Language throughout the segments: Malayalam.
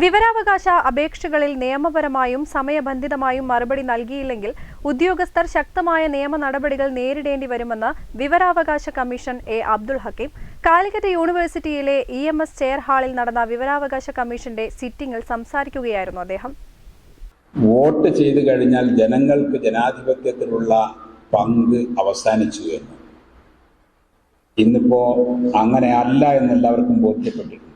വിവരാവകാശ അപേക്ഷകളിൽ നിയമപരമായും സമയബന്ധിതമായും മറുപടി നൽകിയില്ലെങ്കിൽ ഉദ്യോഗസ്ഥർ ശക്തമായ നിയമ നടപടികൾ നേരിടേണ്ടി വരുമെന്ന് വിവരാവകാശ commission A Abdul Hakeem. Calicut യൂണിവേഴ്സിറ്റിയിലെ ഇ എം എസ് ചെയർ ഹാളിൽ നടന്ന വിവരാവകാശ കമ്മീഷന്റെ സിറ്റിംഗിൽ സംസാരിക്കുകയായിരുന്നു അദ്ദേഹം. വോട്ട് ചെയ്തു കഴിഞ്ഞാൽ ജനങ്ങൾക്ക് ജനാധിപത്യത്തിലുള്ള പങ്ക് അവസാനിച്ചു എന്ന്. ഇന്നിപ്പോ അങ്ങനെ അല്ല എന്ന് എല്ലാവർക്കും ബോധ്യപ്പെട്ടിട്ടുണ്ട്.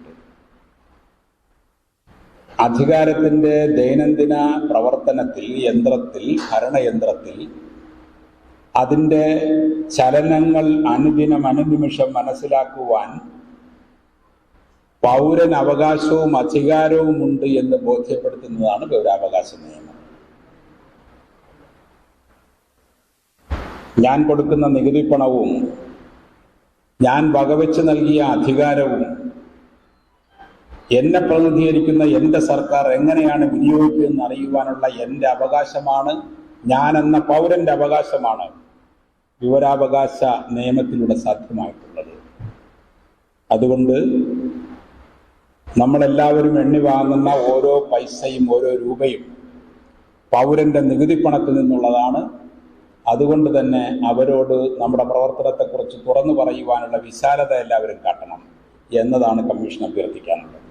അധികാരത്തിന്റെ ദൈനംദിന പ്രവർത്തനത്തിൽ യന്ത്രത്തിൽ ഭരണയന്ത്രത്തിൽ അതിന്റെ ചലനങ്ങൾ അനുദിനം അനുനിമിഷം മനസ്സിലാക്കുവാൻ പൗരൻ അവകാശവും അധികാരവും ഉണ്ട് എന്ന് ബോധ്യപ്പെടുത്തുന്നതാണ് പൗരാവകാശ നിയമം. ഞാൻ കൊടുക്കുന്ന നികുതി പണവും ഞാൻ വകവെച്ച് നൽകിയ അധികാരവും എന്നെ പ്രതിനിധീകരിക്കുന്ന എന്റെ സർക്കാർ എങ്ങനെയാണ് വിനിയോഗിക്കുന്നതെന്ന് അറിയുവാനുള്ള എന്റെ അവകാശമാണ് ഞാൻ എന്ന പൗരന്റെ അവകാശമാണ് വിവരാവകാശ നിയമത്തിലൂടെ സാധ്യമായിട്ടുള്ളത്. അതുകൊണ്ട് നമ്മളെല്ലാവരും എണ്ണി വാങ്ങുന്ന ഓരോ പൈസയും ഓരോ രൂപയും പൗരന്റെ നികുതി പണത്തിൽ നിന്നുള്ളതാണ്. അതുകൊണ്ട് തന്നെ അവരോട് നമ്മുടെ പ്രവർത്തനത്തെക്കുറിച്ച് തുറന്നു പറയുവാനുള്ള വിശാലത എല്ലാവരും കാട്ടണം എന്നതാണ് കമ്മീഷൻ അഭ്യർത്ഥിക്കാനുള്ളത്.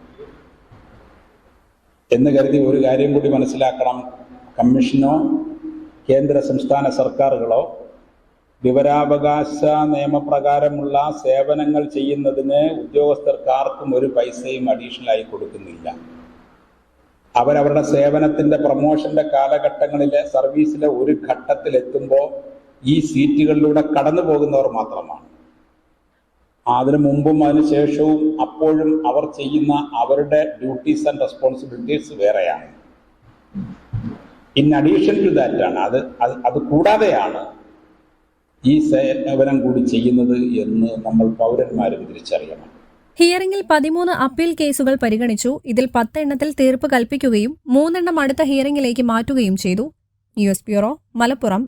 എന്ന് കരുതി ഒരു കാര്യം കൂടി മനസ്സിലാക്കണം. കമ്മീഷനോ കേന്ദ്ര സംസ്ഥാന സർക്കാരുകളോ വിവരാവകാശ നിയമപ്രകാരമുള്ള സേവനങ്ങൾ ചെയ്യുന്നതിന് ഉദ്യോഗസ്ഥർക്ക് ആർക്കും ഒരു പൈസയും അഡീഷണലായി കൊടുക്കുന്നില്ല. അവരവരുടെ സേവനത്തിന്റെ പ്രൊമോഷന്റെ കാലഘട്ടങ്ങളിലെ സർവീസിലെ ഒരു ഘട്ടത്തിൽ എത്തുമ്പോൾ ഈ സീറ്റുകളിലൂടെ കടന്നു പോകുന്നവർ മാത്രമാണ്. അതിനു മുമ്പും അതിനു ശേഷവും അപ്പോഴും അവർ ചെയ്യുന്ന അവരുടെ ഡ്യൂട്ടീസ് ആൻഡ് റെസ്പോൺസിബിലിറ്റീസ് വേറെയാണ്. ഇൻ അഡീഷൻ ടു ദാറ്റ് ആണ്. അത് അത് അത് കൂടാതെയാണ് ഈ സേവനം കൂടി ചെയ്യുന്നത് എന്ന് നമ്മൾ പൗരന്മാരും തിരിച്ചറിയണം. ഹിയറിംഗിൽ പതിമൂന്ന് അപ്പീൽ കേസുകൾ പരിഗണിച്ചു. ഇതിൽ പത്തെണ്ണത്തിൽ തീർപ്പ് കൽപ്പിക്കുകയും മൂന്നെണ്ണം അടുത്ത ഹിയറിംഗിലേക്ക് മാറ്റുകയും ചെയ്തു. News bureau Malappuram.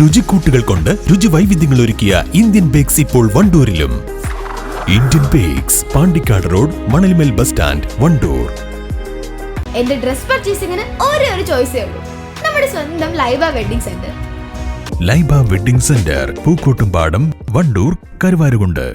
രുചിക്കൂട്ടുകൾ കൊണ്ട് രുചി വൈവിധ്യങ്ങൾ ഒരുക്കിയ ഇന്ത്യൻ ബേക്സ് ഇപ്പോൾ വണ്ടൂരിലും. Indian bakes Pandikkad road Manalmel bus stand Wandoor എന്റെ ഡ്രസ് പർച്ചേസിംഗിന് ഒരേ ഒരു ചോയ്സേ ഉള്ളൂ. നമ്മുടെ സ്വന്തം Laiba wedding centre Laiba wedding centre Pookkottumpadam Wandoor Karuvarakundu.